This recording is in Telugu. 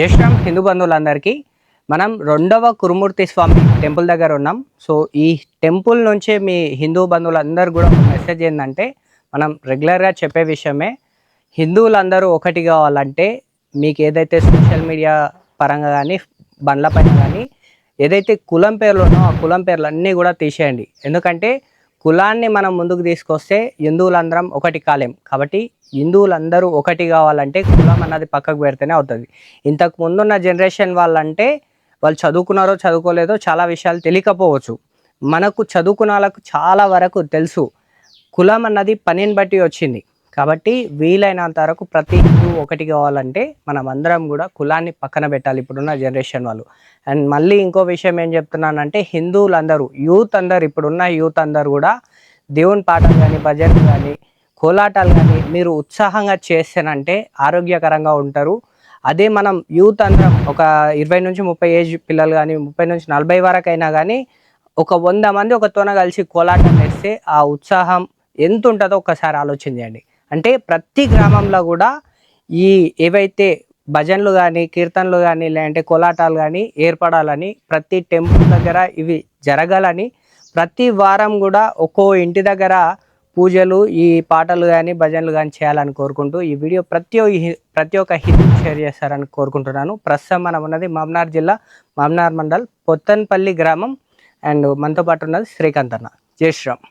జయశ్రామ్ హిందూ బంధువులందరికీ మనం రెండవ కురుమూర్తి స్వామి టెంపుల్ దగ్గర ఉన్నాం. సో ఈ టెంపుల్ నుంచే మీ హిందూ బంధువులందరూ కూడా ఒక మెసేజ్ ఏంటంటే మనం రెగ్యులర్గా చెప్పే విషయమే హిందువులందరూ ఒకటి కావాలంటే మీకు ఏదైతే సోషల్ మీడియా పరంగా కానీ బండ్ల పైన కానీ ఏదైతే కులం పేర్లు ఉన్నో ఆ కులం పేర్లు అన్నీ కూడా తీసేయండి. ఎందుకంటే కులాన్ని మనం ముందుకు తీసుకొస్తే హిందువులందరం ఒకటి కాలేం. కాబట్టి హిందువులందరూ ఒకటి కావాలంటే కులం అన్నది పక్కకు పెడితేనే అవుతుంది. ఇంతకు ముందున్న జనరేషన్ వాళ్ళంటే వాళ్ళు చదువుకున్నారో చదువుకోలేదో చాలా విషయాలు తెలియకపోవచ్చు. మనకు చదువుకున్న వాళ్ళకు చాలా వరకు తెలుసు. కులం అన్నది పనిని బట్టి వచ్చింది. కాబట్టి వీలైనంత వరకు ప్రతి హిందూ ఒకటి కావాలంటే మనం అందరం కూడా కులాన్ని పక్కన పెట్టాలి ఇప్పుడున్న జనరేషన్ వాళ్ళు. అండ్ మళ్ళీ ఇంకో విషయం ఏం చెప్తున్నానంటే హిందువులందరూ యూత్ అందరు ఇప్పుడున్న యూత్ అందరు కూడా దేవుని పాటలు కానీ భజనలు కానీ కోలాటాలు కానీ మీరు ఉత్సాహంగా చేస్తేనంటే ఆరోగ్యకరంగా ఉంటారు. అదే మనం యూత్ అందరం ఒక ఇరవై నుంచి ముప్పై ఏజ్ పిల్లలు కానీ ముప్పై నుంచి నలభై వరకు అయినా కానీ ఒక వంద మంది ఒక తోన కలిసి కోలాటం వేస్తే ఆ ఉత్సాహం ఎంత ఉంటుందో ఒకసారి ఆలోచన చేయండి. అంటే ప్రతి గ్రామంలో కూడా ఈ ఏవైతే భజనలు కానీ కీర్తనలు కానీ లేదంటే కోలాటాలు కానీ ఏర్పడాలని ప్రతి టెంపుల్ దగ్గర ఇవి జరగాలని ప్రతి వారం కూడా ఒక్కో ఇంటి దగ్గర పూజలు ఈ పాటలు కానీ భజనలు కానీ చేయాలని కోరుకుంటూ ఈ వీడియో ప్రతి ప్రతి ఒక్క హిందూ షేర్ చేస్తారని కోరుకుంటున్నాను. ప్రస్తుతం మనం ఉన్నది మామ్నార్ జిల్లా మామ్నార్ మండల్ పొత్తన్పల్లి గ్రామం అండ్ మనతో పాటు ఉన్నది శ్రీకాంత్ అన్న జై శ్రీరామ్.